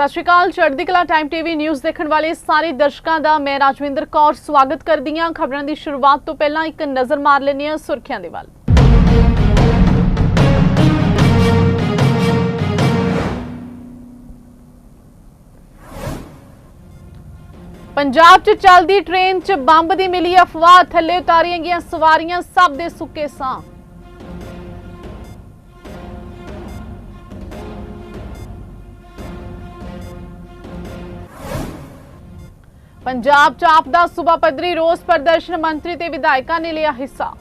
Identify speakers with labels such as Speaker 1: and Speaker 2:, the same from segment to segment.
Speaker 1: ਸਤਿ ਸ਼੍ਰੀ ਅਕਾਲ, ਚੜ੍ਹਦੀ ਕਲਾ ਟਾਈਮ ਟੀਵੀ ਨਿਊਜ਼ ਦੇਖਣ ਵਾਲੇ ਸਾਰੇ ਦਰਸ਼ਕਾਂ ਦਾ ਮੈਂ ਰਾਜਵਿੰਦਰ ਕੌਰ ਸਵਾਗਤ ਕਰਦੀ ਹਾਂ। ਖਬਰਾਂ ਦੀ ਸ਼ੁਰੂਆਤ ਤੋਂ ਪਹਿਲਾਂ ਇੱਕ ਨਜ਼ਰ ਮਾਰ ਲੈਂਦੇ ਹਾਂ ਸੁਰਖੀਆਂ ਦੇ ਵੱਲ। ਪੰਜਾਬ 'ਚ ਚੱਲਦੀ ਟ੍ਰੇਨ 'ਚ ਬੰਬ ਦੀ ਮਿਲੀ ਅਫਵਾਹ, ਥੱਲੇ ਉਤਾਰੀਆਂ ਗਈਆਂ ਸਵਾਰੀਆਂ, ਸਭ ਦੇ ਸੁੱਕੇ ਸਾਹ। ਪੰਜਾਬ 'ਚ ਆਪ ਦਾ ਸੂਬਾ ਪੱਧਰੀ ਰੋਸ ਪ੍ਰਦਰਸ਼ਨ ਮੰਤਰੀ ਤੇ ਵਿਧਾਇਕਾਂ ਨੇ ਲਿਆ ਹਿੱਸਾ।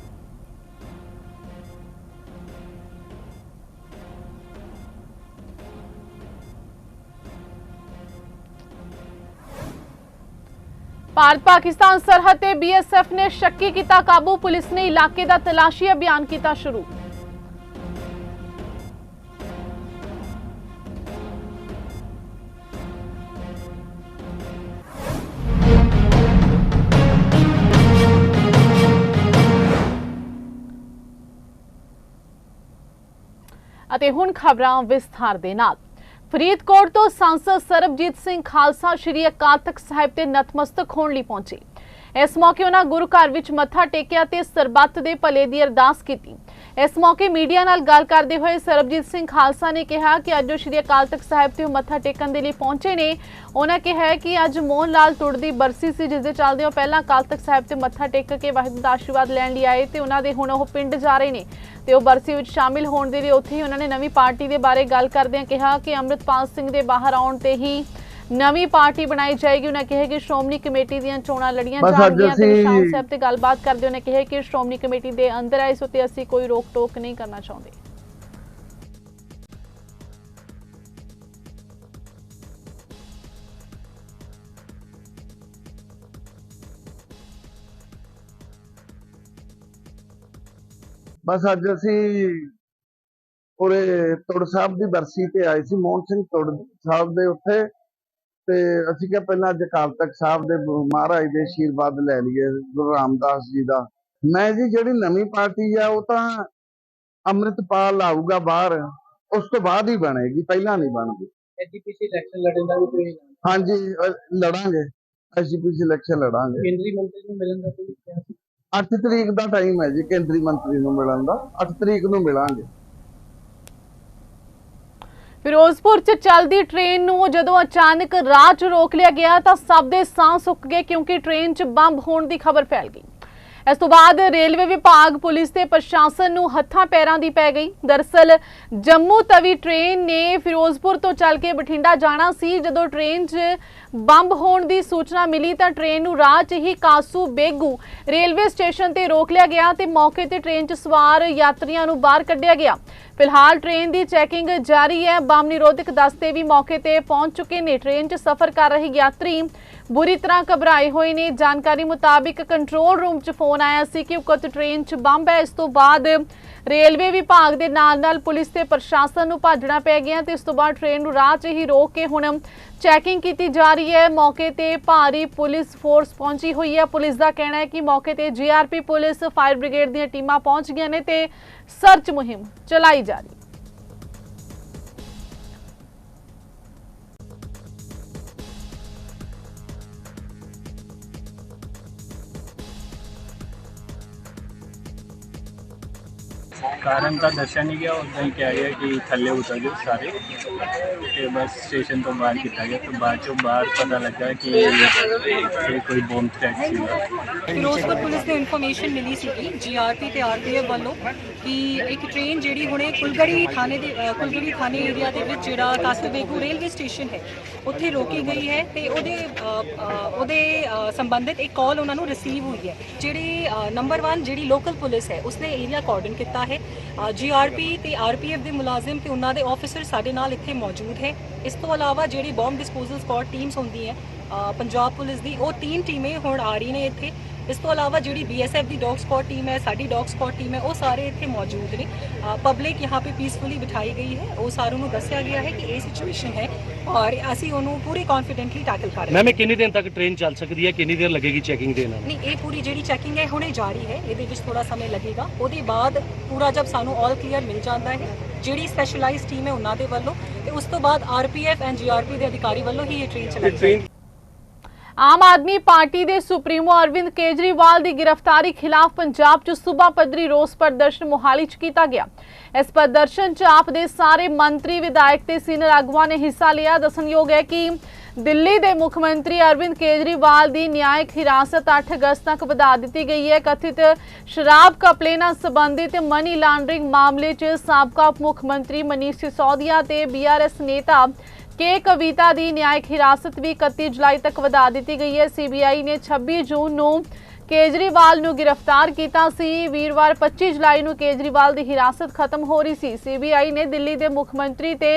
Speaker 1: ਭਾਰਤ ਪਾਕਿਸਤਾਨ ਸਰਹੱਦ ਤੇ ਬੀਐਸਐਫ ਨੇ ਸ਼ੱਕੀ ਕੀਤਾ ਕਾਬੂ, ਪੁਲਿਸ ਨੇ ਇਲਾਕੇ ਦਾ ਤਲਾਸ਼ੀ ਅਭਿਆਨ ਕੀਤਾ ਸ਼ੁਰੂ। ਅਤੇ ਹੁਣ ਖਬਰਾਂ ਵਿਸਥਾਰ ਦੇ ਨਾਲ। ਫਰੀਦਕੋਟ ਤੋਂ ਸੰਸਦ ਸਰਬਜੀਤ ਸਿੰਘ ਖਾਲਸਾ ਸ਼੍ਰੀ ਅਕਾਲ ਤਖਤ ਸਾਹਿਬ ਤੇ ਨਤਮਸਤਕ ਹੋਣ ਲਈ ਪਹੁੰਚੇ। ਇਸ ਮੌਕੇ ਉਹਨਾਂ ਗੁਰੂ ਘਰ ਵਿੱਚ ਮੱਥਾ ਟੇਕਿਆ ਤੇ ਸਰਬੱਤ ਦੇ ਭਲੇ ਦੀ ਅਰਦਾਸ ਕੀਤੀ। ਇਸ ਮੌਕੇ ਮੀਡੀਆ ਨਾਲ ਗੱਲ ਕਰਦੇ ਹੋਏ ਸਰਬਜੀਤ ਸਿੰਘ ਖਾਲਸਾ ਨੇ ਕਿਹਾ ਕਿ ਅੱਜ ਉਹ ਸ਼੍ਰੀ ਅਕਾਲ ਤਖਤ ਸਾਹਿਬ ਤੇ ਉਹ ਮੱਥਾ ਟੇਕਣ ਦੇ ਲਈ ਪਹੁੰਚੇ ਨੇ। ਉਹਨਾਂ ਕਿਹਾ ਕਿ ਅੱਜ ਮੋਹਨ ਲਾਲ ਤੁੜ ਦੀ ਬਰਸੀ ਸੀ, ਜਿਸ ਦੇ ਚੱਲਦੇ ਉਹ ਪਹਿਲਾਂ ਅਕਾਲ ਤਖਤ ਸਾਹਿਬ ਤੇ ਮੱਥਾ ਟੇਕ ਕੇ ਵਾਹਿਗੁਰੂ ਦਾ ਆਸ਼ੀਰਵਾਦ ਲੈਣ ਲਈ ਆਏ ਤੇ ਉਹਨਾਂ ਦੇ ਹੁਣ ਉਹ ਪਿੰਡ ਜਾ ਰਹੇ ਨੇ। ਤੇ ਉਹ ਬਰਸੀ ਵਿੱਚ ਸ਼ਾਮਿਲ ਹੋਣ ਦੇ ਲਈ ਉੱਥੇ ਹੀ ਉਹਨਾਂ ਨੇ ਨਵੀਂ ਪਾਰਟੀ ਦੇ ਬਾਰੇ ਗੱਲ ਕਰਦਿਆਂ ਕਿਹਾ ਕਿ ਅੰਮ੍ਰਿਤਪਾਲ ਸਿੰਘ ਦੇ ਬਾਹਰ ਆਉਣ ਤੇ ਹੀ ਨਵੀਂ ਪਾਰਟੀ ਬਣਾਈ ਜਾਏਗੀ। ਉਹਨਾਂ ਕਿਹਾ ਕਿ ਸ਼੍ਰੋਮਣੀ ਕਮੇਟੀ ਦੀਆਂ ਚੋਣਾਂ ਲੜੀਆਂ ਜਾਣਗੀਆਂ। ਤੇ ਨਿਸ਼ਾਨ ਸਾਹਿਬ ਤੇ ਗੱਲਬਾਤ ਕਰਦੇ ਉਹਨੇ ਕਿਹਾ ਕਿ ਸ਼੍ਰੋਮਣੀ ਕਮੇਟੀ ਦੇ ਅੰਦਰ ਆਏ ਸੋ ਤੇ ਅਸੀਂ ਕੋਈ ਰੋਕ ਟੋਕ ਨਹੀਂ ਕਰਨਾ ਚਾਹੁੰਦੇ।
Speaker 2: ਬਸ ਅੱਜ ਅਸੀਂ ਉਰੇ ਤੁੜ ਸਾਹਿਬ ਦੀ ਬਰਸੀ ਤੇ ਆਏ ਸੀ। ਮੋਹਨ ਸਿੰਘ ਤੁੜ ਸਾਹਿਬ ਦੇ ਉੱਥੇ ਤੇ ਅਸੀਂ ਕਿਹਾ ਪਹਿਲਾਂ ਅੱਜ ਅਕਾਲ ਤਖਤ ਸਾਹਿਬ ਦੇ ਮਹਾਰਾਜ ਦੇ ਆਸ਼ੀਰਵਾਦ ਲੈ ਲਈਏ ਗੁਰੂ ਰਾਮਦਾਸ ਜੀ ਦਾ। ਮੈਂ ਜੀ ਜਿਹੜੀ ਨਵੀਂ ਪਾਰਟੀ ਆ ਉਹ ਤਾਂ ਅੰਮ੍ਰਿਤਪਾਲ ਆਊਗਾ ਬਾਹਰ ਉਸ ਤੋਂ ਬਾਅਦ ਹੀ ਬਣੇਗੀ ਪਹਿਲਾਂ ਨਹੀਂ ਬਣਦੀ।
Speaker 3: ਐਜੀਪੀਸੀ ਇਲੈਕਸ਼ਨ ਲੜਨ ਦਾ ਵੀ ਕੋਈ
Speaker 2: ਹਾਂਜੀ ਲੜਾਂਗੇ ਐਸਜੀਪੀਸੀ ਇਲੈਕਸ਼ਨ ਲੜਾਂਗੇ।
Speaker 3: ਕੇਂਦਰੀ ਮੰਤਰੀ ਨੂੰ ਮਿਲਣ ਦਾ ਕੋਈ ਕਿਹਾ ਸੀ?
Speaker 2: 8 ਤਰੀਕ ਦਾ ਟਾਈਮ ਹੈ ਜੀ ਕੇਂਦਰੀ ਮੰਤਰੀ ਨੂੰ ਮਿਲਣ ਦਾ 8 ਤਰੀਕ ਨੂੰ ਮਿਲਾਂਗੇ।
Speaker 1: ਫਿਰੋਜ਼ਪੁਰ 'ਚ ਚੱਲਦੀ ਟ੍ਰੇਨ ਨੂੰ ਜਦੋਂ ਅਚਾਨਕ ਰਾਹ 'ਚ ਰੋਕ ਲਿਆ ਗਿਆ ਤਾਂ ਸਭ ਦੇ ਸਾਹ ਸੁੱਕ ਗਏ ਕਿਉਂਕਿ ਟ੍ਰੇਨ 'ਚ ਬੰਬ ਹੋਣ ਦੀ ਖਬਰ ਫੈਲ ਗਈ। ਇਸ ਤੋਂ ਬਾਅਦ ਰੇਲਵੇ ਵਿਭਾਗ, ਪੁਲਿਸ ਤੇ ਪ੍ਰਸ਼ਾਸਨ ਨੂੰ ਹੱਥਾਂ ਪੈਰਾਂ ਦੀ ਪੈ ਗਈ। ਦਰਸਲ ਜੰਮੂ ਤਵੀ ਟ੍ਰੇਨ ਨੇ ਫਿਰੋਜ਼ਪੁਰ ਤੋਂ ਚੱਲ ਕੇ ਬਠਿੰਡਾ ਜਾਣਾ ਸੀ। ਜਦੋਂ ਟ੍ਰੇਨ 'ਚ ਬੰਬ ਹੋਣ ਦੀ ਸੂਚਨਾ ਮਿਲੀ ਤਾਂ ਟ੍ਰੇਨ ਨੂੰ ਰਾਹ 'ਚ ਹੀ ਕਾਸੂ ਬੇਗੂ ਰੇਲਵੇ ਸਟੇਸ਼ਨ ਤੇ ਰੋਕ ਲਿਆ ਗਿਆ ਤੇ ਮੌਕੇ ਤੇ ਟ੍ਰੇਨ 'ਚ ਸਵਾਰ ਯਾਤਰੀਆਂ ਨੂੰ ਬਾਹਰ ਕੱਢਿਆ ਗਿਆ। ਫਿਲਹਾਲ ਟ੍ਰੇਨ ਦੀ ਚੈਕਿੰਗ ਜਾਰੀ ਹੈ। ਬੰਬ ਨਿਰੋਧਕ ਦਸਤੇ ਵੀ ਮੌਕੇ ਤੇ ਪਹੁੰਚ ਚੁੱਕੇ ਨੇ। ਟ੍ਰੇਨ 'ਚ ਸਫ਼ਰ ਕਰ ਰਹੇ ਯਾਤਰੀ ਬੁਰੀ ਤਰ੍ਹਾਂ ਘਬਰਾਏ ਹੋਏ ਨੇ। ਜਾਣਕਾਰੀ ਮੁਤਾਬਿਕ ਕੰਟਰੋਲ ਰੂਮ 'ਚ ਫੋਨ ਆਇਆ ਸੀ ਕਿ ਉਕਤ ਟ੍ਰੇਨ 'ਚ ਬੰਬ ਹੈ। ਇਸ ਤੋਂ ਬਾਅਦ ਰੇਲਵੇ ਵਿਭਾਗ ਦੇ ਨਾਲ-ਨਾਲ ਪੁਲਿਸ ਤੇ ਪ੍ਰਸ਼ਾਸਨ ਨੂੰ ਭੱਜਣਾ ਪੈ ਗਿਆ ਤੇ ਇਸ ਤੋਂ ਬਾਅਦ ਟ੍ਰੇਨ ਨੂੰ ਰਾਹ 'ਚ ਹੀ ਰੋਕ ਕੇ ਹੁਣ ਚੈਕਿੰਗ ਕੀਤੀ ਜਾ ਰਹੀ ਹੈ। ਮੌਕੇ ਤੇ ਭਾਰੀ ਪੁਲਿਸ ਫੋਰਸ ਪਹੁੰਚੀ ਹੋਈ ਹੈ। ਪੁਲਿਸ ਦਾ ਕਹਿਣਾ ਹੈ ਕਿ ਮੌਕੇ ਤੇ ਜੀਆਰਪੀ ਪੁਲਿਸ ਫਾਇਰ ਬ੍ਰਿਗੇਡ ਦੀਆਂ ਟੀਮਾਂ ਪਹੁੰਚ ਗਈਆਂ ਨੇ ਤੇ ਸਰਚ ਮੁਹਿੰਮ ਚਲਾਈ ਜਾ ਰਹੀ ਹੈ।
Speaker 4: ਕਾਰਨ ਤਾਂ ਦੱਸਿਆ ਨਹੀਂ ਗਿਆ ਉਦਾਂ ਹੀ ਕਿਹਾ ਗਿਆ ਕਿ ਥੱਲੇ ਉਤਰ ਜਾਓ ਸਾਰੇ। ਤੇ ਬਸ ਸਟੇਸ਼ਨ ਤੋਂ ਬਾਹਰ ਕੀਤਾ ਗਿਆ, ਤੇ ਬਾਅਦ ਚੋਂ ਬਾਹਰ ਪਤਾ ਲੱਗਾ ਕਿ ਇਹ ਕੋਈ ਬੰਬ ਥ੍ਰੈਟ ਸੀਗਾ
Speaker 5: ਫਿਰੋਜ਼ਪੁਰ ਪੁਲਿਸ ਨੂੰ ਇਨਫੋਰਮੇਸ਼ਨ ਮਿਲੀ ਸੀਗੀ ਜੀਆਰਪੀ ਤੇ ਆਰਪੀਐਫ ਵੱਲੋਂ, ਕਿ ਇੱਕ ਟ੍ਰੇਨ ਜਿਹੜੀ ਹੁਣੇ ਕੁਲਗੜੀ ਥਾਣੇ ਦੇ ਕੁਲਗੜੀ ਥਾਣੇ ਏਰੀਆ ਦੇ ਵਿੱਚ ਜਿਹੜਾ ਕਾਸਟਵੇਗੂ ਰੇਲਵੇ ਸਟੇਸ਼ਨ ਹੈ, ਉੱਥੇ ਰੋਕੀ ਗਈ ਹੈ ਤੇ ਉਹਦੇ ਉਹਦੇ ਸੰਬੰਧਿਤ ਇੱਕ ਕਾਲ ਉਹਨਾਂ ਨੂੰ ਰਿਸੀਵ ਹੋਈ ਹੈ। ਜਿਹੜੀ ਨੰਬਰ 1 ਜਿਹੜੀ ਲੋਕਲ ਪੁਲਿਸ ਹੈ, ਉਸਨੇ ਏਰੀਆ ਕਾਰਡਨ ਕੀਤਾ ਹੈ ਜੀਆਰਪੀ ਤੇ ਆਰਪੀਐਫ ਦੇ ਮੁਲਾਜ਼ਮ ਤੇ ਉਹਨਾਂ ਦੇ ਆਫੀਸਰ ਸਾਡੇ ਨਾਲ ਇੱਥੇ ਮੌਜੂਦ ਹੈ। ਇਸ ਤੋਂ ਇਲਾਵਾ ਜਿਹੜੀ ਬੰਬ ਡਿਸਪੋਜ਼ਲ ਸਪੌਟ ਟੀਮਸ ਹੁੰਦੀ ਹੈ ਪੰਜਾਬ ਪੁਲਿਸ ਦੀ, ਉਹ ਤਿੰਨ ਟੀਮੇ ਹੁਣ ਆ ਰਹੀ ਨੇ ਇੱਥੇ। ਇਸ ਤੋਂ ਇਲਾਵਾ ਜਿਹੜੀ ਬੀਐਸਐਫ ਦੀ ਡੌਗ ਸਪੌਟ ਟੀਮ ਹੈ ਸਾਡੀ ਡੌਗ ਸਪੌਟ ਟੀਮ ਹੈ ਉਹ ਸਾਰੇ ਇੱਥੇ ਮੌਜੂਦ ਨੇ। ਪਬਲਿਕ ਯਹਾਂ ਪੇ ਪੀਸਫੁਲੀ ਬਿਠਾਈ ਗਈ ਹੈ। ਉਹ ਸਾਰਿਆਂ ਨੂੰ ਦੱਸਿਆ ਗਿਆ ਹੈ ਕਿ ਇਹ ਸਿਚੁਏਸ਼ਨ ਹੈ ਔਰ ਅਸੀਂ ਉਹਨੂੰ ਪੂਰੀ ਕੌਨਫੀਡੈਂਟਲੀ ਟੈਕਲ ਕਰ ਰਹੇ ਹਾਂ।
Speaker 6: ਮੈਮ ਕਿੰਨੀ ਦਿਨ ਤੱਕ ਟ੍ਰੇਨ ਚੱਲ ਸਕਦੀ ਹੈ? ਕਿੰਨੀ ਦੇਰ ਲੱਗੇਗੀ ਚੈਕਿੰਗ ਦੇ ਨਾਲ?
Speaker 5: ਨਹੀਂ ਇਹ ਪੂਰੀ ਜਿਹੜੀ ਚੈਕਿੰਗ ਹੈ ਹੁਣੇ ਜਾਰੀ ਹੈ। ਇਹਦੇ ਵਿੱਚ ਥੋੜਾ ਸਮੇਂ ਲੱਗੇਗਾ। ਉਹਦੇ ਬਾਅਦ ਪੂਰਾ ਜਦ ਸਾਨੂੰ ਆਲ ਕਲੀਅਰ ਮਿਲ ਜਾਂਦਾ ਹੈ। ਜਿਹੜੀ ਸਪੈਸ਼ਲਾਈਜ਼ ਟੀਮ ਹੈ ਉਹਨਾਂ ਦੇ ਵੱਲੋਂ ਤੇ ਉਸ ਤੋਂ ਬਾਅਦ ਆਰਪੀਐਫ ਐਂਡ ਜੀਆਰਪੀ ਦੇ ਅਧਿਕਾਰੀ ਵੱਲੋਂ ਹੀ ਇਹ ਟ੍ਰੇਨ ਚਲਾਈ
Speaker 1: ਆਮ ਆਦਮੀ ਪਾਰਟੀ ਦੇ ਸੁਪਰੀਮੋ ਅਰਵਿੰਦ ਕੇਜਰੀਵਾਲ ਦੀ ਗ੍ਰਿਫਤਾਰੀ ਖਿਲਾਫ ਪੰਜਾਬ 'ਚ ਸੂਬਾ ਪੱਧਰੀ ਰੋਸ ਪ੍ਰਦਰਸ਼ਨ ਮੋਹਾਲੀ 'ਚ ਕੀਤਾ ਗਿਆ। ਇਸ ਪ੍ਰਦਰਸ਼ਨ 'ਚ ਆਪ ਦੇ ਸਾਰੇ ਮੰਤਰੀ, ਵਿਧਾਇਕ ਤੇ ਸੀਨੀਅਰ ਆਗੂਆਂ ਨੇ ਹਿੱਸਾ ਲਿਆ। ਦੱਸਣਯੋਗ ਹੈ ਕਿ ਦਿੱਲੀ ਦੇ ਮੁੱਖ ਮੰਤਰੀ ਅਰਵਿੰਦ ਕੇਜਰੀਵਾਲ ਦੀ ਨਿਆਇਕ ਹਿਰਾਸਤ 8 ਅਗਸਤ ਤੱਕ ਵਧਾ ਦਿੱਤੀ ਗਈ ਹੈ। ਕਥਿਤ ਸ਼ਰਾਬ ਕਪਲੇ ਨਾਲ ਸੰਬੰਧਿਤ ਮਨੀ ਲਾਂਡਰਿੰਗ ਮਾਮਲੇ 'ਚ ਸਾਬਕਾ ਉਪ ਮੁੱਖ ਮੰਤਰੀ ਮਨੀਸ਼ ਸਿਸੋਦੀਆ ਤੇ ਬੀਆਰਐਸ ਨੇਤਾ ਕੇ ਕਵਿਤਾ ਦੀ ਨਿਆਇਕ ਹਿਰਾਸਤ ਵੀ 31 ਜੁਲਾਈ ਤੱਕ ਵਧਾ ਦਿੱਤੀ ਗਈ ਹੈ। ਸੀਬੀਆਈ ਨੇ 26 ਜੂਨ ਨੂੰ ਕੇਜਰੀਵਾਲ ਨੂੰ ਗ੍ਰਿਫਤਾਰ ਕੀਤਾ ਸੀ। ਵੀਰਵਾਰ 25 ਜੁਲਾਈ ਨੂੰ ਕੇਜਰੀਵਾਲ ਦੀ ਹਿਰਾਸਤ ਖਤਮ ਹੋ ਰਹੀ ਸੀ। ਸੀਬੀਆਈ ਨੇ ਦਿੱਲੀ ਦੇ ਮੁੱਖ ਮੰਤਰੀ ਤੇ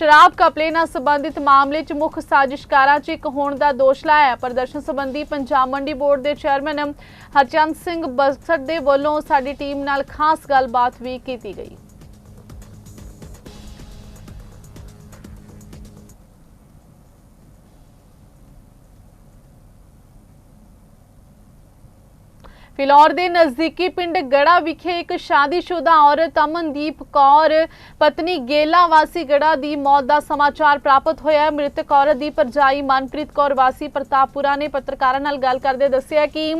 Speaker 1: ਸ਼ਰਾਬ ਕਪਲੇ ਨਾਲ ਸੰਬੰਧਿਤ ਮਾਮਲੇ 'ਚ ਮੁੱਖ ਸਾਜ਼ਿਸ਼ਕਾਰਾਂ 'ਚ ਇੱਕ ਹੋਣ ਦਾ ਦੋਸ਼ ਲਾਇਆ। ਪ੍ਰਦਰਸ਼ਨ ਸੰਬੰਧੀ ਪੰਜਾਬ ਮੰਡੀ ਬੋਰਡ ਦੇ ਚੇਅਰਮੈਨ ਹਰਚੰਦ ਸਿੰਘ ਬਸੜ ਦੇ ਵੱਲੋਂ ਸਾਡੀ ਟੀਮ ਨਾਲ ਖਾਸ ਗੱਲਬਾਤ ਵੀ ਕੀਤੀ ਗਈ। ਫਿਲੌਰ ਦੇ ਨਜ਼ਦੀਕੀ ਪਿੰਡ ਗੜਾ ਵਿਖੇ ਇੱਕ ਸ਼ਾਦੀशुदा ਔਰਤ ਅਮਨਦੀਪ ਕੌਰ, ਪਤਨੀ ਗੇਲਾ ਵਾਸੀ ਗੜਾ ਦੀ ਮੌਤ ਦਾ ਸਮਾਚਾਰ ਪ੍ਰਾਪਤ ਹੋਇਆ ਹੈ। ਮ੍ਰਿਤਕ ਔਰਤ ਦੀ ਪਰਜਾਈ ਮਨਪ੍ਰੀਤ ਕੌਰ ਵਾਸੀ ਪ੍ਰਤਾਪਪੁਰਾ ਨੇ ਪੱਤਰਕਾਰਾਂ ਨਾਲ ਗੱਲ ਕਰਦੇ ਦੱਸਿਆ ਕਿ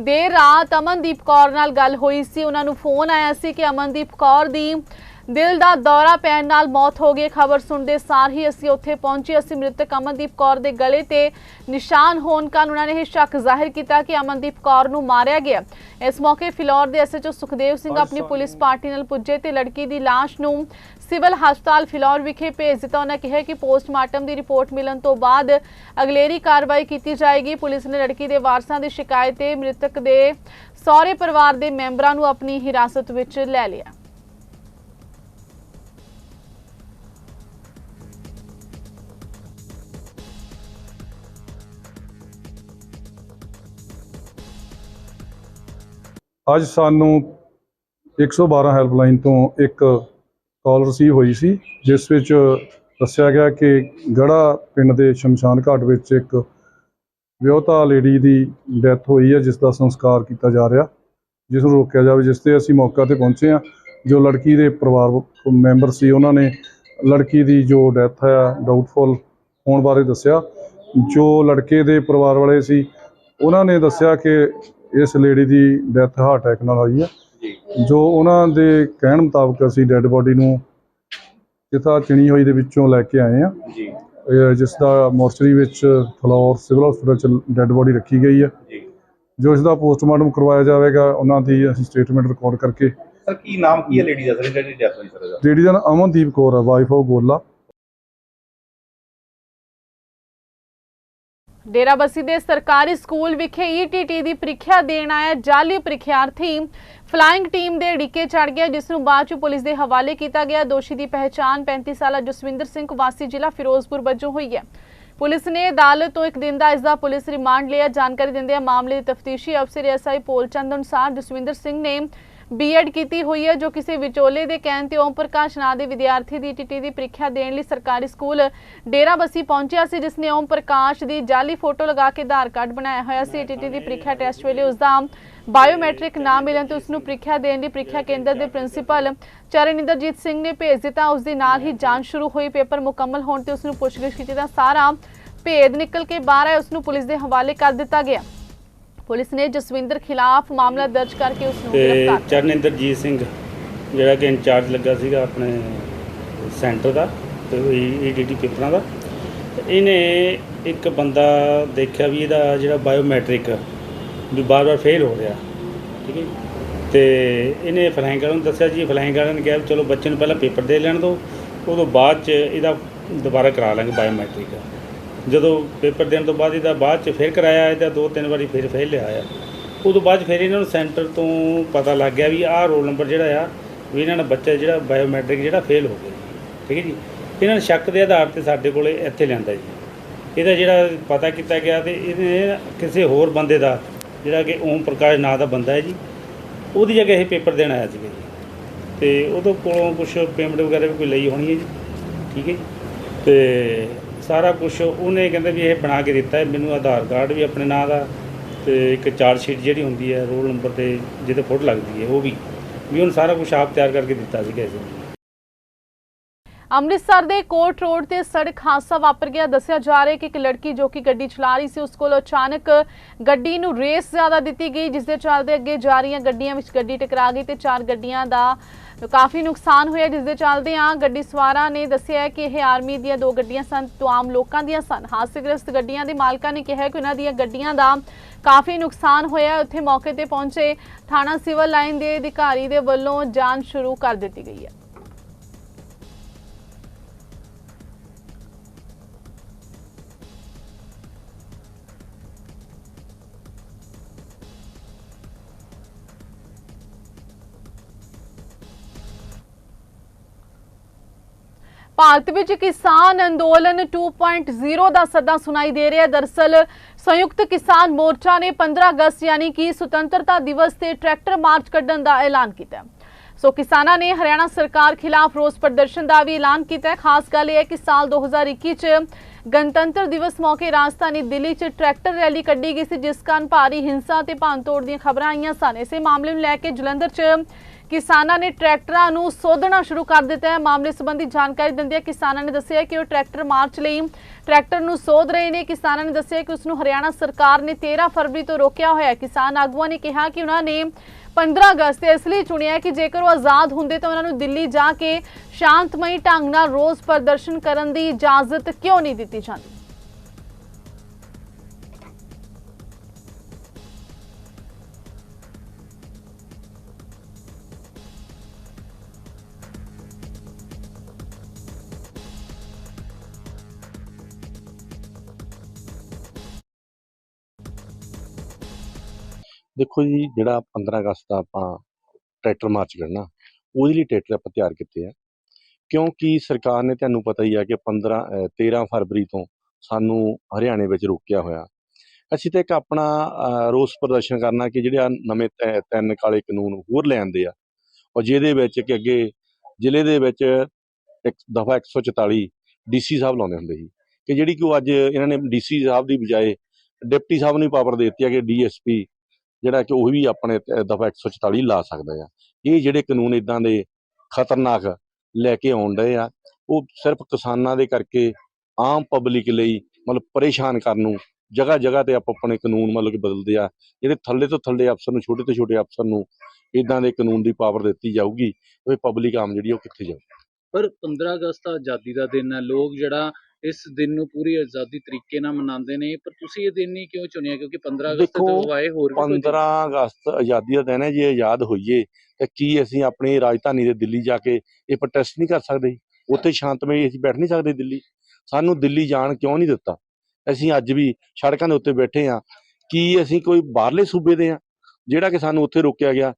Speaker 1: ਦੇਰ ਰਾਤ ਅਮਨਦੀਪ ਕੌਰ ਨਾਲ ਗੱਲ ਹੋਈ ਸੀ। ਉਹਨਾਂ ਨੂੰ ਫੋਨ ਆਇਆ ਸੀ ਕਿ ਅਮਨਦੀਪ ਕੌਰ ਦੀ ਦਿਲ ਦਾ ਦੌਰਾ ਪੈਣ ਨਾਲ ਮੌਤ ਹੋ ਗਈ। ਖਬਰ ਸੁਣਦੇ ਸਾਰ ਹੀ ਅਸੀਂ ਉੱਥੇ ਪਹੁੰਚੇ। ਅਸੀਂ ਮ੍ਰਿਤਕ ਅਮਨਦੀਪ ਕੌਰ ਦੇ ਗਲੇ ਤੇ ਨਿਸ਼ਾਨ ਹੋਣ ਕਾਰਨ ਉਹਨਾਂ ਨੇ ਇਹ ਸ਼ੱਕ ਜ਼ਾਹਿਰ ਕੀਤਾ ਕਿ ਅਮਨਦੀਪ ਕੌਰ ਨੂੰ ਮਾਰਿਆ ਗਿਆ। ਇਸ ਮੌਕੇ ਫਿਲੌਰ ਦੇ ਐਸਐਚਓ ਸੁਖਦੇਵ ਸਿੰਘ ਆਪਣੀ ਪੁਲਿਸ ਪਾਰਟੀ ਨਾਲ ਪੁੱਜੇ ਤੇ ਲੜਕੀ ਦੀ ਲਾਸ਼ ਨੂੰ ਸਿਵਲ ਹਸਪਤਾਲ ਫਿਲੌਰ ਵਿਖੇ ਭੇਜ ਦਿੱਤਾ। ਉਹਨਾਂ ਕਿਹਾ ਕਿ ਪੋਸਟਮਾਰਟਮ ਦੀ ਰਿਪੋਰਟ ਮਿਲਣ ਤੋਂ ਬਾਅਦ ਅਗਲੇਰੀ ਕਾਰਵਾਈ ਕੀਤੀ ਜਾਏਗੀ। ਪੁਲਿਸ ਨੇ ਲੜਕੀ ਦੇ ਵਾਰਸਾਂ ਦੀ ਸ਼ਿਕਾਇਤ ਤੇ ਮ੍ਰਿਤਕ ਦੇ ਸਹੁਰੇ ਪਰਿਵਾਰ ਦੇ ਮੈਂਬਰਾਂ ਨੂੰ ਆਪਣੀ ਹਿਰਾਸਤ ਵਿੱਚ ਲੈ ਲਿਆ।
Speaker 7: ਅੱਜ ਸਾਨੂੰ 112 ਹੈਲਪਲਾਈਨ ਤੋਂ ਇੱਕ ਕਾਲ ਰਿਸੀਵ ਹੋਈ ਸੀ, ਜਿਸ ਵਿੱਚ ਦੱਸਿਆ ਗਿਆ ਕਿ ਗੜਾ ਪਿੰਡ ਦੇ ਸ਼ਮਸ਼ਾਨ ਘਾਟ ਵਿੱਚ ਇੱਕ ਵਿਆਹੁਤਾ ਲੇਡੀ ਦੀ ਡੈਥ ਹੋਈ ਹੈ, ਜਿਸ ਦਾ ਸੰਸਕਾਰ ਕੀਤਾ ਜਾ ਰਿਹਾ, ਜਿਸ ਨੂੰ ਰੋਕਿਆ ਜਾਵੇ, ਜਿਸ ਤੇ ਅਸੀਂ ਮੌਕਾ ਤੇ ਪਹੁੰਚੇ ਹਾਂ। ਜੋ ਲੜਕੀ ਦੇ ਪਰਿਵਾਰ ਮੈਂਬਰ ਸੀ, ਉਹਨਾਂ ਨੇ ਲੜਕੀ ਦੀ ਜੋ ਡੈਥ ਹੈ ਡਾਊਟਫੁਲ ਹੋਣ ਬਾਰੇ ਦੱਸਿਆ। ਜੋ ਲੜਕੇ ਦੇ ਪਰਿਵਾਰ ਵਾਲੇ ਸੀ, ਉਹਨਾਂ ਨੇ ਦੱਸਿਆ ਕਿ ਇਸ ਲੇਡੀ ਦੀ ਡੈਥ ਹਾਰਟ ਅਟੈਕ ਨਾਲ ਹੋਈ ਹੈ। ਜੋ। ਉਹਨਾਂ ਦੇ ਕਹਿਣ ਮੁਤਾਬਕ ਅਸੀਂ ਡੈੱਡ ਬੋਡੀ ਨੂੰ ਜਿੱਥਾ ਚਿਣੀ ਹੋਈ ਦੇ ਵਿੱਚੋਂ ਲੈ ਕੇ ਆਏ ਆ
Speaker 8: ਜੀ।
Speaker 7: ਜਿਸ ਦਾ ਮੋਰਚਰੀ ਵਿੱਚ ਫਲੋਰ ਸਿਵਲ ਹਸਪੀਟਲ ਚ ਡੈੱਡ ਬੋਡੀ ਰੱਖੀ ਗਈ ਹੈ।
Speaker 8: ਜੀ।
Speaker 7: ਜੋ ਇਸ ਦਾ ਪੋਸਟਮਾਰਟਮ ਕਰਵਾਇਆ ਜਾਵੇਗਾ ਉਹਨਾਂ ਦੀ ਅਸੀਂ ਸਟੇਟਮੈਂਟ ਰਿਕਾਰਡ ਕਰਕੇ
Speaker 8: ਸਰ ਕੀ ਨਾਮ ਕੀ ਹੈ ਲੇਡੀ ਦਾ? ਸਰ ਜਿਹੜੀ ਡੈਥ ਹੋਈ ਸਰ
Speaker 7: ਲੇਡੀ ਦਾ ਨਾਮ ਅਮਨਦੀਪ ਕੌਰ ਹੈ ਵਾਈਫ ਆਫ ਗੋਲਾ।
Speaker 1: ਡੇਰਾਬੱਸੀ ਦੇ ਸਰਕਾਰੀ ਸਕੂਲ ਵਿਖੇ ਈਟੀਟੀ ਦੀ ਪ੍ਰੀਖਿਆ ਦੇਣ ਆਇਆ। ਜਾਲੀ ਪ੍ਰੀਖਿਆਰਥੀ ਫਲਾਈਂਗ ਟੀਮ ਦੇ ਡਿੱਕੇ ਚੜ ਗਿਆ, ਜਿਸ ਨੂੰ ਬਾਅਦ ਚ ਪੁਲਿਸ ਦੇ ਹਵਾਲੇ ਕੀਤਾ ਗਿਆ। ਦੋਸ਼ੀ ਦੀ ਪਹਿਚਾਣ 35 ਸਾਲਾ ਜਸਵਿੰਦਰ ਸਿੰਘ ਵਾਸੀ ਜ਼ਿਲ੍ਹਾ ਫਿਰੋਜ਼ਪੁਰ ਵਜੋਂ ਹੋਈ ਹੈ। ਪੁਲਿਸ ਨੇ ਅਦਾਲਤ ਤੋਂ ਇੱਕ ਦਿਨ ਦਾ ਇਸ ਦਾ ਪੁਲਿਸ ਰਿਮਾਂਡ ਲਿਆ। ਜਾਣਕਾਰੀ ਦਿੰਦਿਆਂ ਮਾਮਲੇ ਦੇ ਤਫਤੀਸ਼ੀ ਅਫਸਰ ਐਸਆਈ ਪੋਲਚੰਦ ਅਨੁਸਾਰ ਜਸਵਿੰਦਰ ਸਿੰਘ ਨੇ ਬੀਐਡ ਕੀਤੀ ਹੋਈ ਹੈ, ਜੋ ਕਿਸੇ ਵਿਚੋਲੇ ਦੇ ਕਹਿਣ ਤੇ ਓਮ ਪ੍ਰਕਾਸ਼ ਨਾਂ ਦੇ ਵਿਦਿਆਰਥੀ ਦੀ ਟੀਟੀ ਦੀ ਪ੍ਰੀਖਿਆ ਦੇਣ ਲਈ ਸਰਕਾਰੀ ਸਕੂਲ ਡੇਰਾਬੱਸੀ ਪਹੁੰਚਿਆ ਸੀ, ਜਿਸ ਨੇ ਓਮ ਪ੍ਰਕਾਸ਼ ਦੀ ਜਾਲੀ ਫੋਟੋ ਲਗਾ ਕੇ ਆਧਾਰ ਕਾਰਡ ਬਣਾਇਆ ਹੋਇਆ ਸੀ। ਟੀਟੀ ਦੀ ਪ੍ਰੀਖਿਆ ਟੈਸਟ ਵੇਲੇ ਉਸ ਦਾ ਬਾਇਓਮੈਟ੍ਰਿਕ ਨਾ ਮਿਲਣ ਤੇ ਉਸ ਨੂੰ ਪ੍ਰੀਖਿਆ ਦੇਣ ਲਈ ਪ੍ਰੀਖਿਆ ਕੇਂਦਰ ਦੇ ਪ੍ਰਿੰਸੀਪਲ ਚਰਨਿੰਦਰਜੀਤ ਸਿੰਘ ਨੇ ਭੇਜ ਦਿੱਤਾ। ਉਸ ਦੇ ਨਾਲ ਹੀ ਜਾਂਚ ਸ਼ੁਰੂ ਹੋਈ, ਪੇਪਰ ਮੁਕੰਮਲ ਹੋਣ ਤੇ ਉਸ ਨੂੰ ਪੁੱਛਗਿੱਛ ਕੀਤੀ। ਤਾਂ ਸਾਰਾ ਭੇਦ ਨਿਕਲ ਕੇ ਬਾਹਰ ਆਇਆ ਉਸ ਨੂੰ ਪੁਲਿਸ ਦੇ ਹਵਾਲੇ ਕਰ ਦਿੱਤਾ ਗਿਆ। ਪੁਲਿਸ ਨੇ ਜਸਵਿੰਦਰ ਖਿਲਾਫ ਮਾਮਲਾ ਦਰਜ ਕਰਕੇ ਉਸ ਨੂੰ
Speaker 9: ਤੇ
Speaker 1: ਗ੍ਰਿਫਤਾਰ ਕੀਤਾ
Speaker 9: ਚਰਨਿੰਦਰਜੀਤ ਸਿੰਘ ਜਿਹੜਾ ਕਿ ਇੰਚਾਰਜ ਲੱਗਾ ਸੀਗਾ ਆਪਣੇ ਸੈਂਟਰ ਦਾ ਤੇ ਈਡੀਟੀ ਪੇਪਰਾਂ ਦਾ। ਤੇ ਇਹਨੇ ਇੱਕ ਬੰਦਾ ਦੇਖਿਆ ਵੀ ਇਹਦਾ ਜਿਹੜਾ ਬਾਇਓਮੈਟ੍ਰਿਕ ਵੀ ਬਾਰ-ਬਾਰ ਫੇਲ ਹੋ ਰਿਹਾ ਠੀਕ ਹੈ। ਤੇ ਇਹਨੇ ਫਲਾਈਂਗ ਵਾਲਿਆਂ ਨੂੰ ਦੱਸਿਆ ਜੀ ਫਲਾਈਂਗ ਵਾਲਿਆਂ ਨੇ ਕਿਹਾ ਚਲੋ ਬੱਚੇ ਨੂੰ ਪਹਿਲਾਂ ਪੇਪਰ ਦੇ ਲੈਣ ਦਿਓ ਉਦੋਂ ਬਾਅਦ ਚ ਇਹਦਾ ਦੁਬਾਰਾ ਕਰਾ ਲਾਂਗੇ ਬਾਇਓਮੈਟ੍ਰਿਕ। ਜਦੋਂ ਪੇਪਰ ਦੇਣ ਤੋਂ ਬਾਅਦ ਇਹਦਾ ਬਾਅਦ ਚ ਫਿਰ ਕਰਾਇਆ ਇਹਦਾ ਦੋ ਤਿੰਨ ਵਾਰੀ ਫਿਰ ਫੇਲ ਲਿਆ ਆ ਉਦੋਂ ਬਾਅਦ ਫਿਰ ਇਹਨਾਂ ਨੂੰ ਸੈਂਟਰ ਤੋਂ ਪਤਾ ਲੱਗ ਗਿਆ ਵੀ ਆਹ ਰੋਲ ਨੰਬਰ ਜਿਹੜਾ ਆ, ਵੀ ਇਹਨਾਂ ਦਾ ਬੱਚਾ ਜਿਹੜਾ ਬਾਇਓਮੈਟ੍ਰਿਕ ਜਿਹੜਾ ਫੇਲ ਹੋ ਗਿਆ। ਠੀਕ ਹੈ ਜੀ? ਇਹਨਾਂ ਨੇ ਸ਼ੱਕ ਦੇ ਆਧਾਰ ਤੇ ਸਾਡੇ ਕੋਲੇ ਇੱਥੇ ਲਿਆਂਦਾ ਜੀ। ਇਹਦਾ ਜਿਹੜਾ ਪਤਾ ਕੀਤਾ ਗਿਆ ਤੇ ਇਹਨੇ ਕਿਸੇ ਹੋਰ ਬੰਦੇ ਦਾ, ਜਿਹੜਾ ਕਿ ਓਮ ਪ੍ਰਕਾਸ਼ ਨਾਂ ਦਾ ਬੰਦਾ ਹੈ ਜੀ, ਉਹਦੀ ਜਗ੍ਹਾ ਇਹ ਪੇਪਰ ਦੇਣ ਆਇਆ ਸੀਗਾ ਜੀ। ਤੇ ਉਹਦੇ ਕੋਲੋਂ ਕੁਝ ਪੇਮੈਂਟ ਵਗੈਰਾ ਵੀ ਕੋਈ ਲਈ ਹੋਣੀ ਹੈ ਜੀ। ਠੀਕ ਹੈ ਜੀ? ਤੇ ਸਾਰਾ ਕੁਝ ਉਹਨੇ ਕਹਿੰਦੇ ਵੀ ਇਹ ਬਣਾ ਕੇ ਦਿੱਤਾ ਮੈਨੂੰ ਆਧਾਰ ਕਾਰਡ ਵੀ ਆਪਣੇ ਨਾਂ ਦਾ ਤੇ ਇੱਕ ਚਾਰਜ ਸ਼ੀਟ ਜਿਹੜੀ ਹੁੰਦੀ ਹੈ, ਰੋਲ ਨੰਬਰ ਤੇ ਜਿਹਦੇ ਫੋਟੋ ਲੱਗਦੀ ਹੈ, ਉਹ ਵੀ। ਵੀ ਉਹਨੇ ਸਾਰਾ ਕੁਝ ਆਪ ਤਿਆਰ ਕਰਕੇ ਦਿੱਤਾ ਸੀਗਾ ਇਸ ਨੂੰ।
Speaker 1: ਅੰਮ੍ਰਿਤਸਰ ਦੇ ਕੋਟ ਰੋਡ ਤੇ ਸੜਕ ਹਾਦਸਾ ਵਾਪਰ ਗਿਆ। ਦੱਸਿਆ ਜਾ ਰਿਹਾ ਕਿ ਇੱਕ ਲੜਕੀ ਜੋ ਕਿ ਗੱਡੀ ਚਲਾ ਰਹੀ ਸੀ, ਉਸ ਕੋਲ ਅਚਾਨਕ ਗੱਡੀ ਨੂੰ ਰੇਸ ਜ਼ਿਆਦਾ ਦਿੱਤੀ ਗਈ, ਜਿਸ ਦੇ ਚੱਲਦੇ ਅੱਗੇ ਜਾ ਰਹੀਆਂ ਗੱਡੀਆਂ ਵਿੱਚ ਗੱਡੀ ਟਕਰਾ ਗਈ ਤੇ ਚਾਰ ਗੱਡੀਆਂ ਦਾ ਕਾਫੀ ਨੁਕਸਾਨ ਹੋਇਆ, ਜਿਸ ਦੇ ਚੱਲਦੇ ਆ ਗੱਡੀ ਸਵਾਰਾਂ ਨੇ ਦੱਸਿਆ ਕਿ ਇਹ ਆਰਮੀ ਦੀਆਂ ਦੋ ਗੱਡੀਆਂ ਸਨ ਤੋਂ ਆਮ ਲੋਕਾਂ ਦੀਆਂ ਸਨ। ਹਾਦਸੇਗ੍ਰਸਤ ਗੱਡੀਆਂ ਦੇ ਮਾਲਕਾਂ ਨੇ ਕਿਹਾ ਕਿ ਉਹਨਾਂ ਦੀਆਂ ਗੱਡੀਆਂ ਦਾ ਕਾਫੀ ਨੁਕਸਾਨ ਹੋਇਆ। ਉੱਥੇ ਮੌਕੇ ਤੇ ਪਹੁੰਚੇ ਥਾਣਾ ਸਿਵਲ ਲਾਈਨ ਦੇ ਅਧਿਕਾਰੀ ਦੇ ਵੱਲੋਂ ਜਾਂਚ ਸ਼ੁਰੂ ਕਰ ਦਿੱਤੀ ਗਈ ਹੈ। ਭਾਰਤ ਵਿੱਚ ਕਿਸਾਨ ਅੰਦੋਲਨ 2.0 ਦਾ ਸੱਦਾ ਸੁਣਾਈ ਦੇ ਰਿਹਾ ਹੈ। ਦਰਸਲ, ਸੰਯੁਕਤ ਕਿਸਾਨ ਮੋਰਚਾ ਨੇ 15 ਅਗਸਤ ਯਾਨੀ ਕਿ ਸੁਤੰਤਰਤਾ ਦਿਵਸ ਤੇ ਟਰੈਕਟਰ ਮਾਰਚ ਕੱਢਣ ਦਾ ਐਲਾਨ ਕੀਤਾ ਸੋ ਕਿਸਾਨਾਂ ਨੇ ਹਰਿਆਣਾ ਸਰਕਾਰ ਖਿਲਾਫ ਰੋਸ ਪ੍ਰਦਰਸ਼ਨ ਦਾ ਵੀ ਐਲਾਨ ਕੀਤਾ ਖਾਸ ਗੱਲ ਇਹ ਹੈ ਕਿ ਸਾਲ 2021 ਚ ਗਣਤੰਤਰ ਦਿਵਸ ਮੌਕੇ ਰਾਜਧਾਨੀ ਦਿੱਲੀ ਚ ਟਰੈਕਟਰ ਰੈਲੀ ਕੱਢੀ ਗਈ ਸੀ, ਜਿਸ ਕਾਰਨ ਭਾਰੀ ਹਿੰਸਾ ਤੇ ਭੰਨਤੋੜ ਦੀਆਂ ਖਬਰਾਂ ਆਈਆਂ ਸਨ। ਇਸੇ ਮਾਮਲੇ ਨੂੰ ਲੈ ਕੇ ਜਲੰਧਰ ਚ ਕਿਸਾਨਾਂ ਨੇ ਟਰੈਕਟਰਾਂ ਨੂੰ ਸੋਧਣਾ ਸ਼ੁਰੂ ਕਰ ਦਿੱਤਾ ਹੈ। ਮਾਮਲੇ ਸੰਬੰਧੀ ਜਾਣਕਾਰੀ ਦਿੰਦਿਆਂ ਕਿਸਾਨਾਂ ਨੇ ਦੱਸਿਆ ਕਿ ਉਹ ਟਰੈਕਟਰ ਮਾਰਚ ਲਈ ਟਰੈਕਟਰ ਨੂੰ ਸੋਧ ਰਹੇ ਨੇ। ਕਿਸਾਨਾਂ ਨੇ ਦੱਸਿਆ ਕਿ ਉਸ ਨੂੰ ਹਰਿਆਣਾ ਸਰਕਾਰ ਨੇ 13 ਫਰਵਰੀ ਤੋਂ ਰੋਕਿਆ ਹੋਇਆ ਹੈ। ਕਿਸਾਨ ਆਗੂਆਂ ਨੇ ਕਿਹਾ ਕਿ ਉਹਨਾਂ ਨੇ 15 ਅਗਸਤ ਇਸ ਲਈ ਚੁਣਿਆ ਕਿ ਜੇਕਰ ਉਹ ਆਜ਼ਾਦ ਹੁੰਦੇ ਤਾਂ ਉਹਨਾਂ ਨੂੰ ਦਿੱਲੀ ਜਾ ਕੇ ਸ਼ਾਂਤਮਈ ਢੰਗ ਨਾਲ ਰੋਸ ਪ੍ਰਦਰਸ਼ਨ ਕਰਨ ਦੀ ਇਜਾਜ਼ਤ ਕਿਉਂ ਨਹੀਂ ਦਿੱਤੀ ਜਾਂਦੀ।
Speaker 10: ਦੇਖੋ ਜੀ, ਜਿਹੜਾ 15 ਅਗਸਤ ਦਾ ਆਪਾਂ ਟਰੈਕਟਰ ਮਾਰਚ ਕਰਨਾ, ਉਹਦੇ ਲਈ ਟਰੈਕਟਰ ਆਪਾਂ ਤਿਆਰ ਕੀਤੇ ਆ। ਕਿਉਂਕਿ ਸਰਕਾਰ ਨੇ ਤੁਹਾਨੂੰ ਪਤਾ ਹੀ ਆ ਕਿ 15 ਅਹ 13 ਫਰਵਰੀ ਤੋਂ ਸਾਨੂੰ ਹਰਿਆਣੇ ਵਿੱਚ ਰੋਕਿਆ ਹੋਇਆ। ਅਸੀਂ ਤਾਂ ਇੱਕ ਆਪਣਾ ਰੋਸ ਪ੍ਰਦਰਸ਼ਨ ਕਰਨਾ ਕਿ ਜਿਹੜੇ ਆਹ ਨਵੇਂ ਤੈ- ਤਿੰਨ ਕਾਲੇ ਕਾਨੂੰਨ ਹੋਰ ਲਿਆਂਦੇ ਆ, ਔਰ ਜਿਹਦੇ ਵਿੱਚ ਕਿ ਅੱਗੇ ਜ਼ਿਲ੍ਹੇ ਦੇ ਵਿੱਚ ਇੱਕ ਦਫਾ 144 ਡੀਸੀ ਸਾਹਿਬ ਲਾਉਂਦੇ ਹੁੰਦੇ ਸੀ, ਕਿ ਜਿਹੜੀ ਕਿ ਉਹ ਅੱਜ ਇਹਨਾਂ ਨੇ ਡੀਸੀ ਸਾਹਿਬ ਦੀ ਬਜਾਏ ਡਿਪਟੀ ਸਾਹਿਬ ਨੂੰ ਪਾਵਰ ਦੇ ਦਿੱਤੀ ਆ ਕਿ ਡੀਐਸਪੀ ਜਿਹੜਾ ਕਿ ਉਹ ਵੀ ਆਪਣੇ ਦਫਾ 144 ਲਾ ਸਕਦਾ ਆ। ਇਹ ਜਿਹੜੇ ਕਾਨੂੰਨ ਇਦਾਂ ਦੇ ਖਤਰਨਾਕ ਲੈ ਕੇ ਆਉਣ ਡਏ ਆ, ਉਹ ਸਿਰਫ ਕਿਸਾਨਾਂ ਦੇ ਕਰਕੇ ਆਮ ਪਬਲਿਕ ਲਈ ਮਤਲਬ ਪਰੇਸ਼ਾਨ ਕਰਨ ਨੂੰ ਜਗ੍ਹਾ ਜਗ੍ਹਾ ਤੇ ਆਪ ਆਪਣੇ ਕਾਨੂੰਨ ਮਤਲਬ ਕਿ ਬਦਲਦੇ ਆ। ਜਿਹੜੇ ਥੱਲੇ ਤੋਂ ਥੱਲੇ ਅਫਸਰ ਨੂੰ, ਛੋਟੇ ਤੋਂ ਛੋਟੇ ਅਫਸਰ ਨੂੰ ਇਦਾਂ ਦੇ ਕਾਨੂੰਨ ਦੀ ਪਾਵਰ ਦਿੱਤੀ ਜਾਊਗੀ, ਉਹ ਪਬਲਿਕ ਆਮ ਜਿਹੜੀ ਉਹ ਕਿੱਥੇ ਜਾਊ।
Speaker 3: ਪਰ 15 ਅਗਸਤ ਆਜ਼ਾਦੀ ਦਾ ਦਿਨ ਹੈ। ਲੋਕ ਜਿਹੜਾ ਇਸ ਦਿਨ ਨੂੰ ਪੂਰੀ ਆਜ਼ਾਦੀ ਤਰੀਕੇ ਨਾਲ ਮਨਾਉਂਦੇ ਨੇ ਪਰ ਤੁਸੀਂ ਇਹ ਦਿਨ ਹੀ ਕਿਉਂ ਚੁਣਿਆ? ਕਿਉਂਕਿ 15 ਅਗਸਤ ਤੋਂ ਆਏ ਹੋਰ ਵੀ ਕੋਈ ਦਿਨ-
Speaker 10: 15 ਅਗਸਤ ਆਜ਼ਾਦੀ ਦਾ ਦਿਨ ਹੈ ਜੇ ਆਜ਼ਾਦ ਹੋਈਏ ਤਾਂ ਕੀ ਅਸੀਂ ਆਪਣੀ ਰਾਜਧਾਨੀ ਦੇ ਦਿੱਲੀ ਜਾ ਕੇ ਇਹ ਪ੍ਰੋਟੈਸਟ ਨਹੀਂ ਕਰ ਸਕਦੇ? ਉੱਥੇ ਸ਼ਾਂਤਮਈ ਅਸੀਂ ਬੈਠ ਨਹੀਂ ਸਕਦੇ ਦਿੱਲੀ। ਸਾਨੂੰ ਦਿੱਲੀ ਜਾਣ ਕਿਉਂ ਨਹੀਂ ਦਿੱਤਾ? ਅਸੀਂ ਅੱਜ ਵੀ ਸੜਕਾਂ ਦੇ ਉੱਤੇ ਬੈਠੇ ਆ ਕੀ ਅਸੀਂ ਕੋਈ ਬਾਹਰਲੇ ਸੂਬੇ ਦੇ ਆ ਜਿਹੜਾ ਕਿ ਸਾਨੂੰ ਉੱਥੇ ਰੋਕਿਆ ਗਿਆ।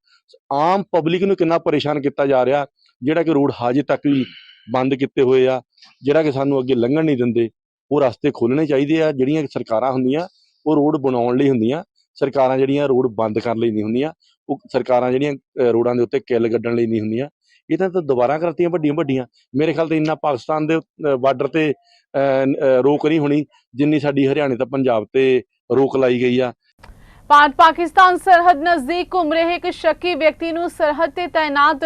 Speaker 10: ਆਮ ਪਬਲਿਕ ਨੂੰ ਕਿੰਨਾ ਪਰੇਸ਼ਾਨ ਕੀਤਾ ਜਾ ਰਿਹਾ ਜਿਹੜਾ ਕਿ ਰੋਡ ਹਾਜੇ ਤੱਕ ਵੀ ਬੰਦ ਕੀਤੇ ਹੋਏ ਆ। ਜਿਹੜਾ ਕਿ ਸਾਨੂੰ ਅੱਗੇ ਲੰਘਣ ਨਹੀਂ ਦਿੰਦੇ, ਉਹ ਰਸਤੇ ਖੋਲਣੇ ਚਾਹੀਦੇ ਆ, ਜਿਹੜੀਆਂ ਸਰਕਾਰਾਂ ਹੁੰਦੀਆਂ, ਉਹ ਰੋਡ ਬਣਾਉਣ ਲਈ ਹੁੰਦੀਆਂ, ਸਰਕਾਰਾਂ ਜਿਹੜੀਆਂ ਰੋਡ ਬੰਦ ਕਰਨ ਲਈ ਨਹੀਂ ਹੁੰਦੀਆਂ, ਉਹ ਸਰਕਾਰਾਂ ਜਿਹੜੀਆਂ ਰੋਡਾਂ ਦੇ ਉੱਤੇ ਕਿੱਲ ਗੱਡਣ ਲਈ ਨਹੀਂ ਹੁੰਦੀਆਂ। ਇਹ ਤਾਂ ਦੁਬਾਰਾ ਕਰਤੀਆਂ ਵੱਡੀਆਂ ਵੱਡੀਆਂ। ਮੇਰੇ ਖਿਆਲ ਤੇ ਇੰਨਾ ਪਾਕਿਸਤਾਨ ਦੇ ਬਾਰਡਰ ਤੇ ਰੋਕ ਨਹੀਂ ਹੋਣੀ, ਜਿੰਨੀ ਸਾਡੀ ਹਰਿਆਣੇ ਤੇ ਪੰਜਾਬ ਤੇ ਰੋਕ ਲਾਈ ਗਈ ਆ।
Speaker 1: ਭਾਰਤ ਪਾਕਿਸਤਾਨ ਸਰਹੱਦ ਨਜ਼ਦੀਕ ਘੁੰਮ ਰਹੇ ਇੱਕ ਸ਼ੱਕੀ ਵਿਅਕਤੀ ਨੂੰ ਸਰਹੱਦ ਤੇ ਤਾਇਨਾਤ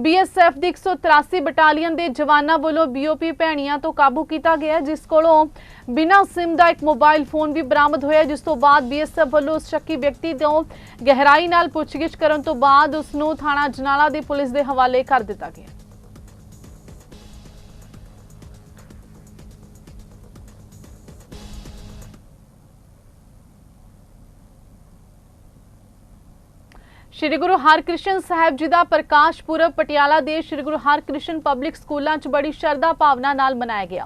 Speaker 1: ਬੀਐਸਐਫ ਦੀ 183 ਬਟਾਲੀਅਨ ਦੇ ਜਵਾਨਾਂ ਵੱਲੋਂ ਬੀਓਪੀ ਭੈਣੀਆਂ ਤੋਂ ਕਾਬੂ ਕੀਤਾ ਗਿਆ, ਜਿਸ ਕੋਲੋਂ ਬਿਨਾਂ ਸਿਮ ਦਾ ਇੱਕ ਮੋਬਾਈਲ ਫੋਨ ਵੀ ਬਰਾਮਦ ਹੋਇਆ। ਜਿਸ ਤੋਂ ਬਾਅਦ ਬੀਐਸਐਫ ਵੱਲੋਂ ਉਸ ਸ਼ੱਕੀ ਵਿਅਕਤੀ ਤੋਂ ਗਹਿਰਾਈ ਨਾਲ ਪੁੱਛਗਿੱਛ ਕਰਨ ਤੋਂ ਬਾਅਦ ਉਸ ਨੂੰ ਥਾਣਾ ਜਨਾਲਾ ਦੀ ਪੁਲਿਸ ਦੇ ਹਵਾਲੇ ਕਰ ਦਿੱਤਾ ਗਿਆ। ਸ਼੍ਰੀ ਗੁਰੂ ਹਰਕ੍ਰਿਸ਼ਨ ਸਾਹਿਬ ਜੀ ਦਾ ਪ੍ਰਕਾਸ਼ ਪੁਰਬ ਪਟਿਆਲਾ ਦੇ ਸ਼੍ਰੀ ਗੁਰੂ ਹਰਕ੍ਰਿਸ਼ਨ ਪਬਲਿਕ ਸਕੂਲਾਂ 'ਚ ਬੜੀ ਸ਼ਰਧਾ ਭਾਵਨਾ ਨਾਲ ਮਨਾਇਆ ਗਿਆ।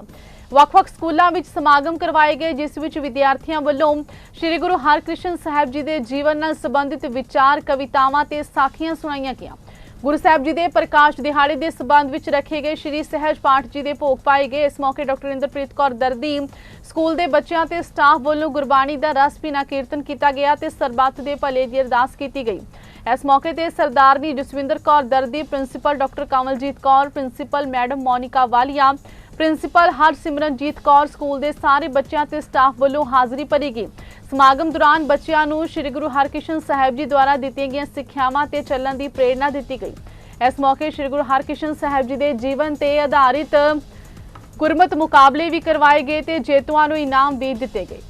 Speaker 1: ਵੱਖ-ਵੱਖ ਸਕੂਲਾਂ ਵਿੱਚ ਸਮਾਗਮ ਕਰਵਾਏ ਗਏ, ਜਿਸ ਵਿੱਚ ਵਿਦਿਆਰਥੀਆਂ ਵੱਲੋਂ ਸ਼੍ਰੀ ਗੁਰੂ ਹਰਕ੍ਰਿਸ਼ਨ ਸਾਹਿਬ ਜੀ ਦੇ ਜੀਵਨ ਨਾਲ ਸੰਬੰਧਿਤ ਵਿਚਾਰ, ਕਵਿਤਾਵਾਂ ਤੇ ਸਾਖੀਆਂ ਸੁਣਾਈਆਂ ਗਈਆਂ। ਗੁਰੂ ਸਾਹਿਬ ਜੀ ਦੇ ਪ੍ਰਕਾਸ਼ ਦਿਹਾੜੇ ਦੇ ਸਬੰਧ ਵਿੱਚ ਰੱਖੇ ਗਏ ਸ਼੍ਰੀ ਸਹਿਜ ਪਾਠ ਜੀ ਦੇ ਭੋਗ ਪਾਏ ਗਏ। ਇਸ ਮੌਕੇ ਡਾਕਟਰ ਇੰਦਰਪ੍ਰੀਤ ਕੌਰ ਦਰਦੀ, ਸਕੂਲ ਦੇ ਬੱਚਿਆਂ ਤੇ ਸਟਾਫ ਵੱਲੋਂ ਗੁਰਬਾਣੀ ਦਾ ਰਸ ਪੀਣਾ ਕੀਰਤਨ ਕੀਤਾ ਗਿਆ ਤੇ ਸਰਬੱਤ ਦੇ ਭਲੇ ਦੀ ਅਰਦਾਸ ਕੀਤੀ ਗਈ। ਇਸ ਮੌਕੇ ਤੇ Sardarni Jaswinder Kaur Dardi, principal doctor Kamaljeet Kaur, principal madam Monika Walia, principal Harsimranjeet Kaur school ਦੇ ਸਾਰੇ ਬੱਚਿਆਂ ਤੇ ਸਟਾਫ ਵੱਲੋਂ ਹਾਜ਼ਰੀ ਭਰੀ ਗਈ। ਸਮਾਗਮ ਦੌਰਾਨ ਬੱਚਿਆਂ ਨੂੰ ਸ੍ਰੀ ਗੁਰੂ ਹਰਕ੍ਰਿਸ਼ਨ ਸਾਹਿਬ ਜੀ ਦੁਆਰਾ ਦਿੱਤੀਆਂ ਗਈਆਂ ਸਿੱਖਿਆਵਾਂ ਤੇ ਚੱਲਣ ਦੀ ਪ੍ਰੇਰਣਾ ਦਿੱਤੀ ਗਈ। ਇਸ ਮੌਕੇ ਸ੍ਰੀ ਗੁਰੂ ਹਰਕ੍ਰਿਸ਼ਨ ਸਾਹਿਬ ਜੀ ਦੇ ਜੀਵਨ ਤੇ ਆਧਾਰਿਤ ਗੁਰਮਤ ਮੁਕਾਬਲੇ ਵੀ ਕਰਵਾਏ ਗਏ ਤੇ ਜੇਤੂਆਂ ਨੂੰ ਇਨਾਮ ਵੀ ਦਿੱਤੇ ਗਏ।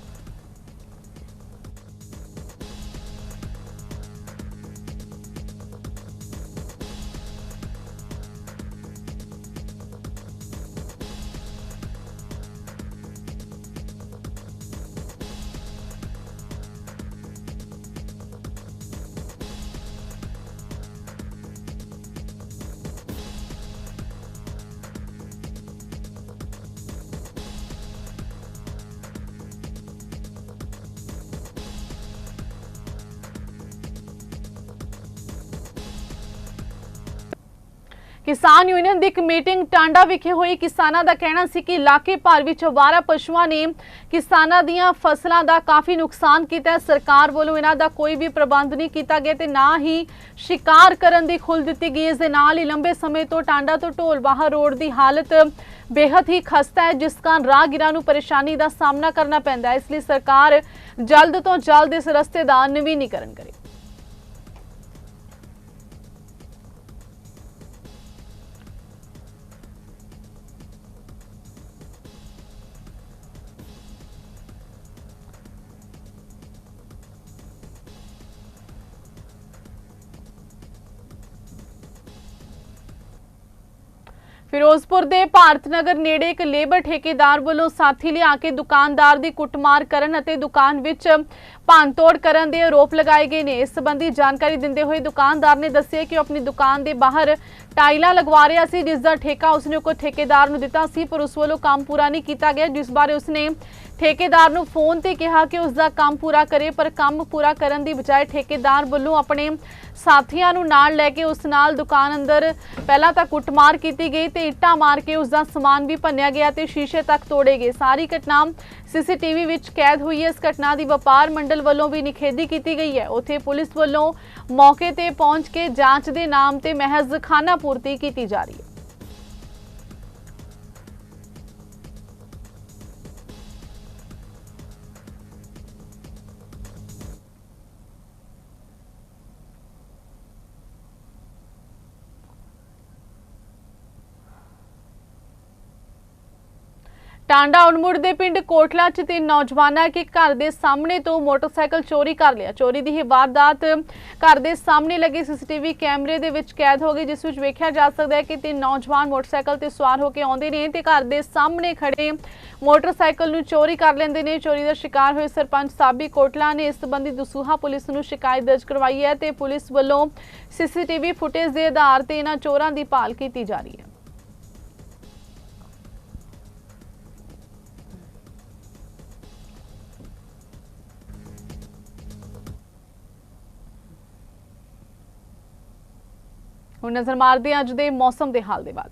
Speaker 1: ਕਿਸਾਨ ਯੂਨੀਅਨ ਦੀ ਇੱਕ ਮੀਟਿੰਗ ਟਾਂਡਾ ਵਿਖੇ ਹੋਈ। ਕਿਸਾਨਾਂ ਦਾ ਕਹਿਣਾ ਸੀ ਕਿ ਇਲਾਕੇ ਭਰ ਵਿੱਚ ਅਵਾਰਾ ਪਸ਼ੂਆਂ ਨੇ ਕਿਸਾਨਾਂ ਦੀਆਂ ਫਸਲਾਂ ਦਾ ਕਾਫੀ ਨੁਕਸਾਨ ਕੀਤਾ। ਸਰਕਾਰ ਵੱਲੋਂ ਇਹਨਾਂ ਦਾ ਕੋਈ ਵੀ ਪ੍ਰਬੰਧ ਨਹੀਂ ਕੀਤਾ ਗਿਆ ਤੇ ਨਾ ਹੀ ਸ਼ਿਕਾਰ ਕਰਨ ਦੀ ਖੁੱਲ ਦਿੱਤੀ ਗਈ। ਇਸ ਦੇ ਨਾਲ ਹੀ ਲੰਬੇ ਸਮੇਂ ਤੋਂ ਟਾਂਡਾ ਤੋਂ ਢੋਲ ਬਾਹਰ ਰੋਡ ਦੀ ਹਾਲਤ ਬੇहद ਹੀ ਖਸਤਾ ਹੈ, ਜਿਸ ਕਾਰਨ ਰਾਹਗੀਰਾਂ ਨੂੰ ਪਰੇਸ਼ਾਨੀ ਦਾ ਸਾਹਮਣਾ ਕਰਨਾ ਪੈਂਦਾ ਹੈ। ਇਸ ਲਈ ਸਰਕਾਰ ਜਲਦ ਤੋਂ ਜਲਦ ਇਸ ਰਸਤੇ ਦਾ ਨਵੀਨੀਕਰਨ ਕਰੇ। ਫਿਰੋਜ਼ਪੁਰ ਦੇ ਭਾਰਤ ਨਗਰ ਨੇੜੇ ਇੱਕ ਲੇਬਰ ਠੇਕੇਦਾਰ ਵੱਲੋਂ ਸਾਥੀ ਲਿਆ ਕੇ ਦੁਕਾਨਦਾਰ ਦੀ ਕੁੱਟਮਾਰ ਕਰਨ ਅਤੇ ਦੁਕਾਨ ਵਿੱਚ ਭੰਨਤੋੜ ਕਰਨ ਦੇ ਆਰੋਪ ਲਗਾਏ ਗਏ ਨੇ। ਇਸ ਸੰਬੰਧੀ ਜਾਣਕਾਰੀ ਦਿੰਦੇ ਹੋਏ ਦੁਕਾਨਦਾਰ ਨੇ ਦੱਸਿਆ ਕਿ ਉਹ ਆਪਣੀ ਦੁਕਾਨ ਦੇ ਬਾਹਰ ਟਾਈਲਾਂ ਲਗਵਾ ਰਿਹਾ ਸੀ, ਜਿਸ ਦਾ ਠੇਕਾ ਉਸਨੇ ਕੋਈ ਠੇਕੇਦਾਰ ਨੂੰ ਦਿੱਤਾ ਸੀ, ਪਰ ਉਸ ਵੱਲੋਂ ਕੰਮ ਪੂਰਾ ਨਹੀਂ ਕੀਤਾ ਗਿਆ, ਜਿਸ ਬਾਰੇ ਉਸਨੇ ਠੇਕੇਦਾਰ ਨੂੰ ਫੋਨ ਤੇ ਕਿਹਾ ਕਿ ਉਸ ਦਾ ਕੰਮ ਪੂਰਾ ਕਰੇ, ਪਰ ਕੰਮ ਪੂਰਾ ਕਰਨ ਦੀ ਬਜਾਏ ਠੇਕੇਦਾਰ ਵੱਲੋਂ ਆਪਣੇ ਸਾਥੀਆਂ ਨੂੰ ਨਾਲ ਲੈ ਕੇ ਉਸ ਨਾਲ ਦੁਕਾਨ ਅੰਦਰ ਪਹਿਲਾਂ ਤਾਂ ਕੁੱਟਮਾਰ ਕੀਤੀ ਗਈ ਤੇ ਇੱਟਾਂ ਮਾਰ ਕੇ ਉਸ ਦਾ ਸਮਾਨ ਵੀ ਭੰਨਿਆ ਗਿਆ ਤੇ ਸ਼ੀਸ਼ੇ ਤੱਕ ਤੋੜੇ ਗਏ। ਸਾਰੀ ਘਟਨਾ ਸੀਸੀਟੀਵੀ ਵਿੱਚ ਕੈਦ ਹੋਈ ਹੈ। ਇਸ ਘਟਨਾ ਦੀ ਵਪਾਰ ਮੰਡਲ ਵੱਲੋਂ ਵੀ ਨਿਖੇਧੀ ਕੀਤੀ ਗਈ ਹੈ। ਉੱਥੇ ਪੁਲਿਸ ਵੱਲੋਂ ਮੌਕੇ ਤੇ ਪਹੁੰਚ ਕੇ ਜਾਂਚ ਦੇ ਨਾਮ ਤੇ ਮਹਿਜ਼ ਖਾਨਾਪੂਰਤੀ ਕੀਤੀ ਜਾ ਰਹੀ ਹੈ। ਟਾਂਡਾ ਉਨਮੁੜ ਦੇ ਪਿੰਡ ਕੋਟਲਾ ਚ ਤਿੰਨ ਨੌਜਵਾਨਾਂ ਕੇ ਘਰ ਦੇ ਸਾਹਮਣੇ ਤੋਂ ਮੋਟਰਸਾਈਕਲ ਚੋਰੀ ਕਰ ਲਿਆ। ਚੋਰੀ ਦੀ ਇਹ ਵਾਰਦਾਤ ਘਰ ਦੇ ਸਾਹਮਣੇ ਲੱਗੇ ਸੀਸੀਟੀਵੀ ਕੈਮਰੇ ਦੇ ਵਿੱਚ ਕੈਦ ਹੋ ਗਈ, ਜਿਸ ਵਿੱਚ ਵੇਖਿਆ ਜਾ ਸਕਦਾ ਹੈ ਕਿ ਤਿੰਨ ਨੌਜਵਾਨ ਮੋਟਰਸਾਈਕਲ ਤੇ ਸਵਾਰ ਹੋ ਕੇ ਆਉਂਦੇ ਨੇ ਤੇ ਘਰ ਦੇ ਸਾਹਮਣੇ ਖੜੇ ਮੋਟਰਸਾਈਕਲ ਨੂੰ ਚੋਰੀ ਕਰ ਲੈਂਦੇ ਨੇ। ਚੋਰੀ ਦਾ ਸ਼ਿਕਾਰ ਹੋਏ ਸਰਪੰਚ ਸਾਬੀ ਕੋਟਲਾ ਨੇ ਇਸ ਸੰਬੰਧੀ ਦਸੂਹਾ ਪੁਲਿਸ ਨੂੰ ਸ਼ਿਕਾਇਤ ਦਰਜ ਕਰਵਾਈ ਹੈ ਤੇ ਪੁਲਿਸ ਵੱਲੋਂ ਸੀਸੀਟੀਵੀ ਫੁਟੇਜ ਦੇ ਆਧਾਰ ਤੇ ਇਹਨਾਂ ਚੋਰਾਂ ਦੀ ਭਾਲ ਕੀਤੀ ਜਾ ਰਹੀ ਹੈ। ਹੁਣ ਨਜ਼ਰ ਮਾਰਦੇ ਅੱਜ ਦੇ ਮੌਸਮ ਦੇ ਹਾਲ ਦੇ ਬਾਅਦ